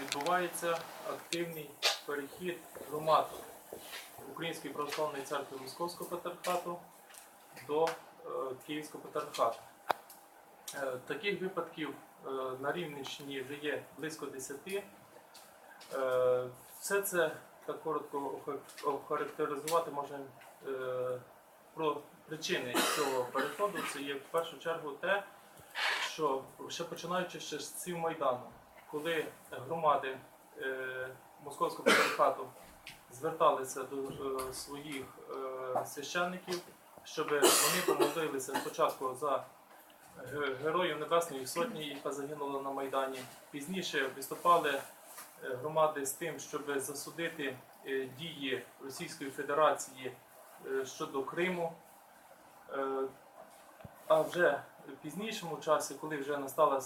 відбувається активний перехід громад Української православної церкви Московського патріархату до е, Київського патріархату. Е, Таких випадків е, на Рівненщині вже є близько 10. Е, Все це так коротко охарактеризувати можна про причини цього переходу. Це є в першу чергу те, що ще починаючи ще з цим майдану, коли громади е, Московського патріархату зверталися до е, своїх е, священників, щоб вони помолилися спочатку за Героїв Небесної Сотні, яка загинула на Майдані. Пізніше виступали громади з тим, щоб засудити дії Російської Федерації щодо Криму. А вже в пізнішому часі, коли вже настало е,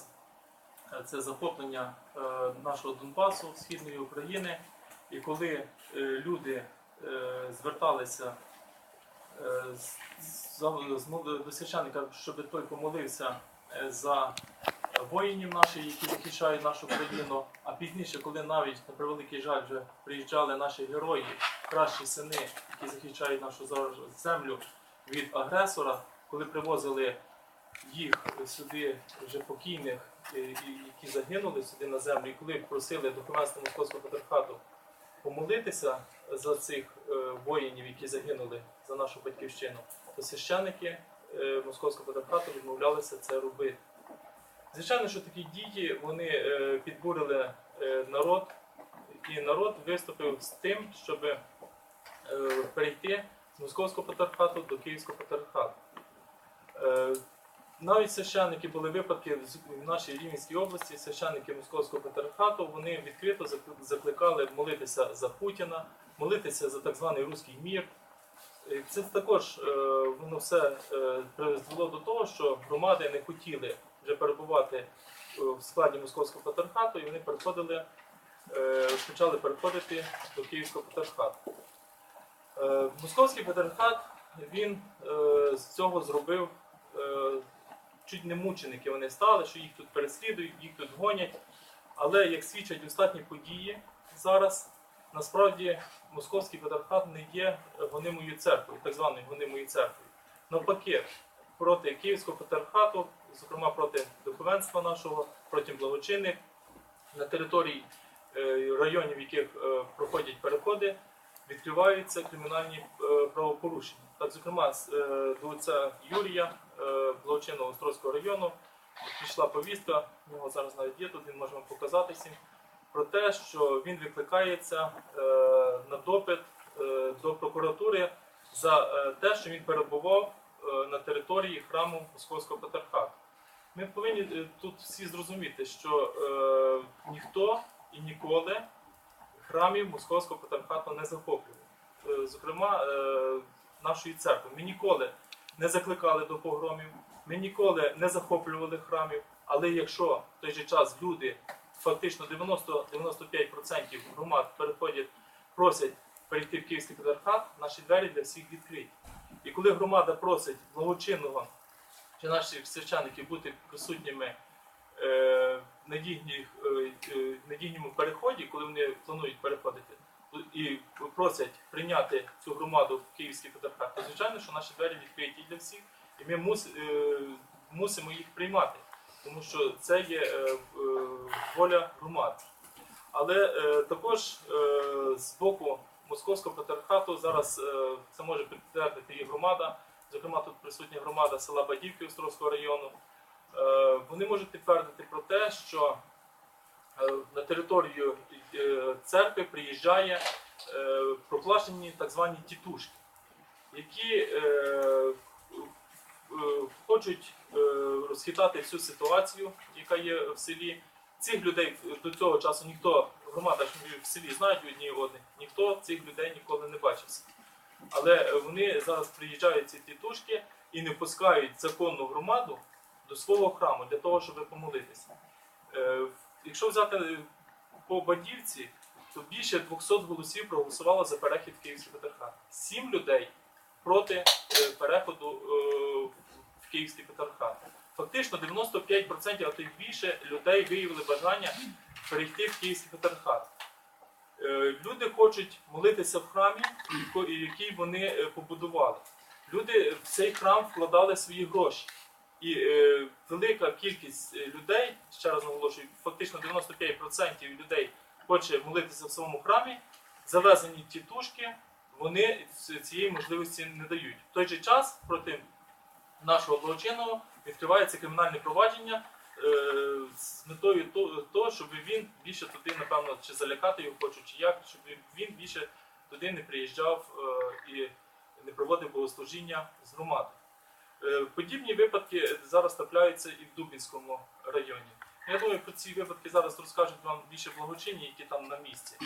це захоплення е, нашого Донбасу, Східної України, і коли е, люди е, зверталися е, з до священника, щоб той помолився е, за воїнів наших, які захищають нашу країну. А пізніше, коли навіть на превеликий жаль вже приїжджали наші герої, кращі сини, які захищають нашу землю від агресора, коли привозили їх сюди вже покійних, е, які загинули сюди на землю, і коли просили духовенства Московського патріархату помолитися за цих е, воїнів, які загинули за нашу батьківщину, то священники е, Московського патріархату відмовлялися це робити. Звичайно, що такі дії вони підбурили народ, і народ виступив з тим, щоб перейти з Московського патріархату до Київського патріархату. Навіть священники були випадки в- нашій Рівненській області, священники Московського патріархату, вони відкрито закликали молитися за Путіна, молитися за так званий руський мір. Це також е, воно все е, призвело до того, що громади не хотіли вже перебувати е, в складі Московського патріархату, і вони переходили, почали переходити до Київського патріархату. Московський патріархат він з цього зробив чуть не мученики вони стали, що їх тут переслідують, їх тут гонять. Але як свідчать останні події зараз, насправді московський патріархат не є гонимою церквою, так званою гонимою церквою. Навпаки, проти Київського патріархату, зокрема проти духовенства нашого, проти благочинних на території е, районів, в яких е, проходять переходи, відкриваються кримінальні е, правопорушення. Так, зокрема, до отця Юрія, е, благочинного Острозького району, пішла повістка, в нього зараз навіть є тут, він може вам показати всім, про те, що він викликається е, на допит е, до прокуратури за е, те, що він перебував е, на території храму Московського патріархату. Ми повинні е, тут всі зрозуміти, що е, ніхто і ніколи храмів Московського патріархату не захоплював. Е, Зокрема, е, нашої церкви. Ми ніколи не закликали до погромів, ми ніколи не захоплювали храмів. Але якщо в той же час люди, фактично 90-95% громад переходять, просять перейти в Київський патріархат, наші двері для всіх відкриті. І коли громада просить благочинного чи наших священиків бути присутніми е, в е, е, надійному переході, коли вони планують переходити, і просять прийняти цю громаду в Київський патріархат, то звичайно, що наші двері відкриті для всіх, і ми е, мусимо їх приймати, тому що це є е, е, воля громад. Але також з боку Московського патріархату зараз це може підтвердити і громада, зокрема тут присутня громада села Бадівки Островського району. Вони можуть підтвердити про те, що на територію церкви приїжджає проплачені так звані тітушки, які е, е, хочуть е, розхитати всю ситуацію, яка є в селі. Цих людей до цього часу ніхто, громада в селі знають одні одних, ніхто цих людей ніколи не бачився. Але е, вони зараз приїжджають ці тітушки і не пускають законну громаду до свого храму для того, щоб помолитися. Е, Якщо взяти е, по Бадівці, то більше 200 голосів проголосувало за перехід в Київський патріархат. Сім людей проти е, переходу е, в Київський патріархат. фактично 95%, а то й більше людей виявили бажання перейти в Київський патріархат. Е, Люди хочуть молитися в храмі, який вони побудували. Люди в цей храм вкладали свої гроші. І велика кількість людей, ще раз наголошую, фактично 95% людей хоче молитися в своєму храмі, завезені тітушки, вони цієї можливості не дають. В той же час проти нашого благочинного відкривається кримінальне провадження е, з метою того, щоб він більше туди, напевно, чи залякати його хочуть, чи як, щоб він більше туди не приїжджав е, і не проводив богослужіння з громади. Е, Подібні випадки зараз трапляються і в Дубінському районі. Я думаю, про ці випадки зараз розкажуть вам більше благочинні, які там на місці.